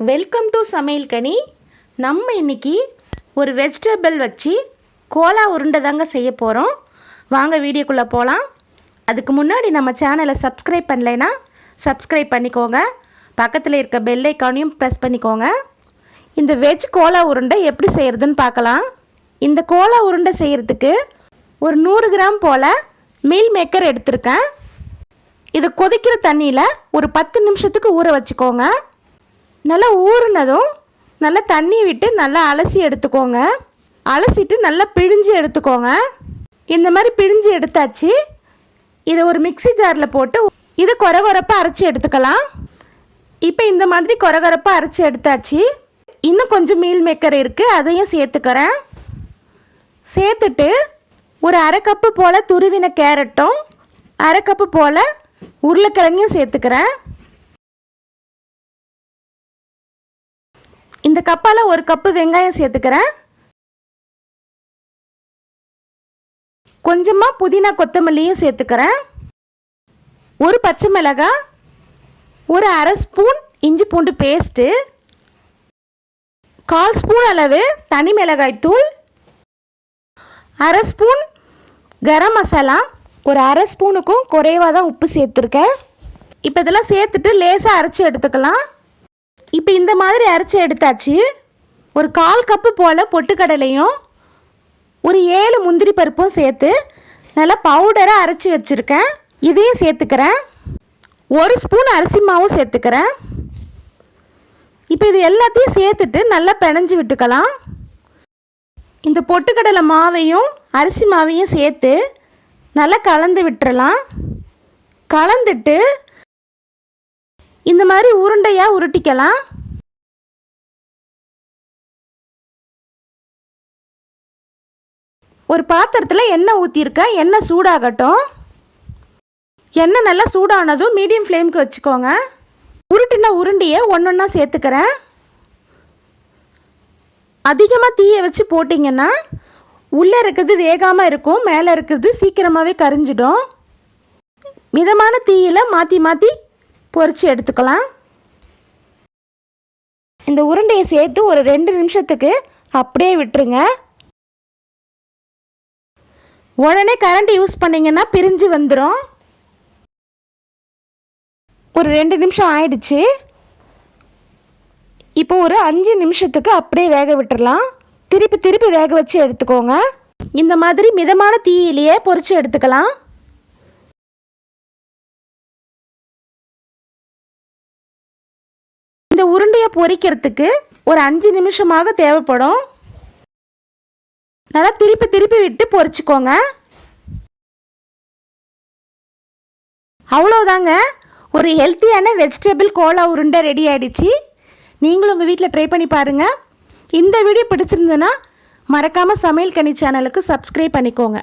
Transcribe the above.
Welcome to சமையல் கனி. நம்ம இன்றைக்கி ஒரு வெஜிடபிள் வச்சு கோலா உருண்டை தாங்க செய்ய போகிறோம் வாங்க வீடியோக்குள்ளே போகலாம் அதுக்கு முன்னாடி நம்ம சேனலை சப்ஸ்கிரைப் பண்ணலைன்னா சப்ஸ்கிரைப் பண்ணிக்கோங்க. பக்கத்தில் இருக்க பெல் ஐக்கானையும் ப்ரெஸ் பண்ணிக்கோங்க. இந்த வெஜ் கோலா உருண்டை எப்படி செய்கிறதுன்னு பார்க்கலாம். இந்த கோலா உருண்டை செய்கிறதுக்கு ஒரு நூறு கிராம் போல் மீல் மேக்கர் எடுத்திருக்கேன். இதை கொதிக்கிற தண்ணியில் ஒரு பத்து நிமிஷத்துக்கு ஊற வச்சுக்கோங்க. நல்லா ஊறினதும் நல்லா தண்ணி விட்டு நல்லா அலசி எடுத்துக்கோங்க. அலசிட்டு நல்லா பிழிஞ்சு எடுத்துக்கோங்க. இந்த மாதிரி பிழிஞ்சு எடுத்தாச்சு. இதை ஒரு மிக்ஸி ஜாரில் போட்டு இதை கொரகொரப்பாக அரைச்சி எடுத்துக்கலாம். இப்போ இந்த மாதிரி கொரகொரப்பாக அரைச்சி எடுத்தாச்சு. இன்னும் கொஞ்சம் மீல் மேக்கர் இருக்குது அதையும் சேர்த்துக்கிறேன். சேர்த்துட்டு ஒரு அரை கப்பு போல் துருவின கேரட்டும் அரை கப்பு போல் உருளைக்கிழங்கையும் சேர்த்துக்கிறேன். இந்த கப்பால் ஒரு கப்பு வெங்காயம் சேர்த்துக்கிறேன். கொஞ்சமாக புதினா கொத்தமல்லியும் சேர்த்துக்கிறேன். ஒரு பச்சை மிளகாய் ஒரு அரை ஸ்பூன் இஞ்சி பூண்டு பேஸ்ட்டு கால் ஸ்பூன் அளவு தனி மிளகாய் தூள் அரை ஸ்பூன் கரம் மசாலா ஒரு அரை ஸ்பூனுக்கும் குறைவாக தான் உப்பு சேர்த்துருக்கேன். இப்போ இதெல்லாம் சேர்த்துட்டு லேசாக அரைச்சி எடுத்துக்கலாம். இப்போ இந்த மாதிரி அரைச்சி எடுத்தாச்சு. ஒரு கால் கப்பு போல் பொட்டுக்கடலையும் ஒரு ஏழு முந்திரி பருப்பும் சேர்த்து நல்லா பவுடராக அரைச்சி வச்சுருக்கேன். இதையும் சேர்த்துக்கிறேன். ஒரு ஸ்பூன் அரிசி மாவும் சேர்த்துக்கிறேன். இப்போ இது எல்லாத்தையும் சேர்த்துட்டு நல்லா பிணைஞ்சு விட்டுக்கலாம். இந்த பொட்டுக்கடலை மாவையும் அரிசி மாவையும் சேர்த்து நல்லா கலந்து விட்டுறலாம். கலந்துட்டு இந்த மாதிரி உருண்டையாக உருட்டிக்கலாம். ஒரு பாத்திரத்தில் எண்ணெய் ஊற்றிருக்கேன் எண்ணெய் சூடாகட்டும். எண்ணெய் நல்லா சூடானதும் மீடியம் ஃப்ளேமுக்கு வச்சுக்கோங்க. உருட்டின உருண்டையை ஒன்று ஒன்றா சேர்த்துக்கிறேன். அதிகமாக தீயை வச்சு போட்டிங்கன்னா உள்ளே இருக்கிறது வேகாமல் இருக்கும் மேலே இருக்கிறது சீக்கிரமாகவே கரிஞ்சிடும். மிதமான தீயில் மாற்றி மாற்றி பொறிச்சு எடுத்துக்கலாம். இந்த உருண்டையை சேர்த்து ஒரு ரெண்டு நிமிஷத்துக்கு அப்படியே விட்டுருங்க. உடனே கரண்ட் யூஸ் பண்ணிங்கன்னா பிரிஞ்சு வந்துடும் ஒரு ரெண்டு நிமிஷம் ஆயிடுச்சு. இப்போ ஒரு அஞ்சு நிமிஷத்துக்கு அப்படியே வேக விட்டுறலாம். திருப்பி திருப்பி வேக வச்சு எடுத்துக்கோங்க. இந்த மாதிரி மிதமான தீயிலேயே பொரிச்சு எடுத்துக்கலாம். இந்த உருண்டையை பொரிக்கிறதுக்கு ஒரு அஞ்சு நிமிஷமாக தேவைப்படும். நல்லா திருப்பி திருப்பி விட்டு பொறிச்சிக்கோங்க அவ்வளோதாங்க ஒரு ஹெல்த்தியான வெஜிடபிள் கோலா உருண்டை ரெடி ஆகிடுச்சி நீங்களும் உங்கள் வீட்டில் ட்ரை பண்ணி பாருங்கள் இந்த வீடியோ பிடிச்சிருந்ததுன்னா மறக்காமல் சமையல் கனி சேனலுக்கு சப்ஸ்கிரைப் பண்ணிக்கோங்க.